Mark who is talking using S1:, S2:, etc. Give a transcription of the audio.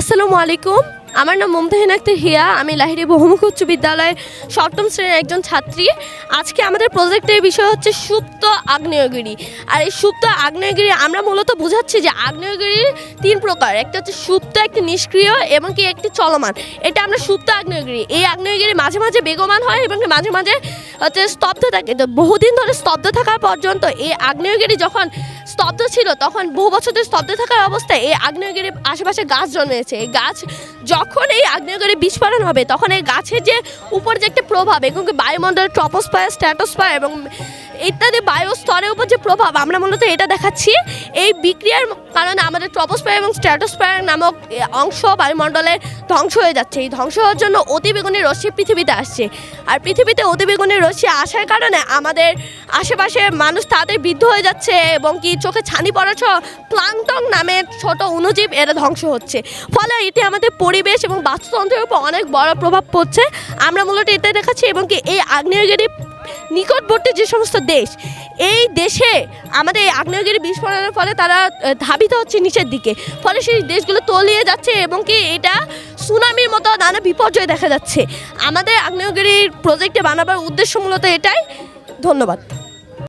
S1: আসসালামু আলাইকুম। আমার নাম মমতাহিন আক্তার হিয়া। আমি লাহিরি বহুমুখ উচ্চ বিদ্যালয়ের সপ্তম শ্রেণির একজন ছাত্রী। আজকে আমাদের প্রজেক্টের বিষয় হচ্ছে সুপ্ত আগ্নেয়গিরি। আর এই সুপ্ত আগ্নেয়গিরি আমরা মূলত বোঝাচ্ছি যে আগ্নেয়গিরির তিন প্রকার। একটা হচ্ছে সুপ্ত, একটি নিষ্ক্রিয় এবং কি একটি চলমান। এটা আমরা সুপ্ত আগ্নেয়গিরি। এই আগ্নেয়গিরি মাঝে মাঝে বেগমান হয় এবং মাঝে মাঝে হচ্ছে স্তব্ধ থাকে। তো বহুদিন ধরে স্তব্ধ থাকার পর্যন্ত এই আগ্নেয়গিরি যখন স্তব্ধ ছিল। তখন বহু বছর ধরে স্তব্ধ থাকার অবস্থায় এই আগ্নেয়গিরির আশেপাশে গাছ জন্মেছে। এই গাছ যখন এই আগ্নেয়গিরি বিস্ফোরণ হবে, তখন এই গাছের যে উপর যে একটা প্রভাব, এবং কি বায়ুমণ্ডলের ট্রপোস্পায়ার স্ট্যাটোস্পায়ার এবং ইত্যাদি বায়ু স্তরের উপর যে প্রভাব, আমরা মূলত এটা দেখাচ্ছি। এই বিক্রিয়ার কারণে আমাদের ট্রপোস্পায়ার এবং স্ট্র্যাটোস্পায়ার নামক অংশ বায়ুমণ্ডলের ধ্বংস হয়ে যাচ্ছে। এই ধ্বংস হওয়ার জন্য অতিবেগুনি রশ্মি পৃথিবীতে আসছে। আর পৃথিবীতে অতিবেগুনি রশ্মি আসার কারণে আমাদের আশেপাশে মানুষ তাদের বৃদ্ধ হয়ে যাচ্ছে, এবং কি চোখে ছানি পড়া সহ প্লাংটন নামের ছোট অনুজীব এরা ধ্বংস হচ্ছে। ফলে এটি আমাদের পরিবেশ এবং বাস্তুতন্ত্রের উপর অনেক বড় প্রভাব পড়ছে। আমরা মূলত এটাই দেখাচ্ছি এবং কি এই আগ্নেয়গিরি নিকটবর্তী যে সমস্ত দেশ, এই দেশে আমাদের এই আগ্নেয়গিরি বিস্ফোরণের ফলে তারা ধাবিত হচ্ছে নিচের দিকে। ফলে সেই দেশগুলো তলিয়ে যাচ্ছে এবং কি এটা সুনামির মতো নানা বিপর্যয় দেখা যাচ্ছে। আমাদের আগ্নেয়গিরির প্রজেক্টে বানাবার উদ্দেশ্য মূলত এটাই। ধন্যবাদ।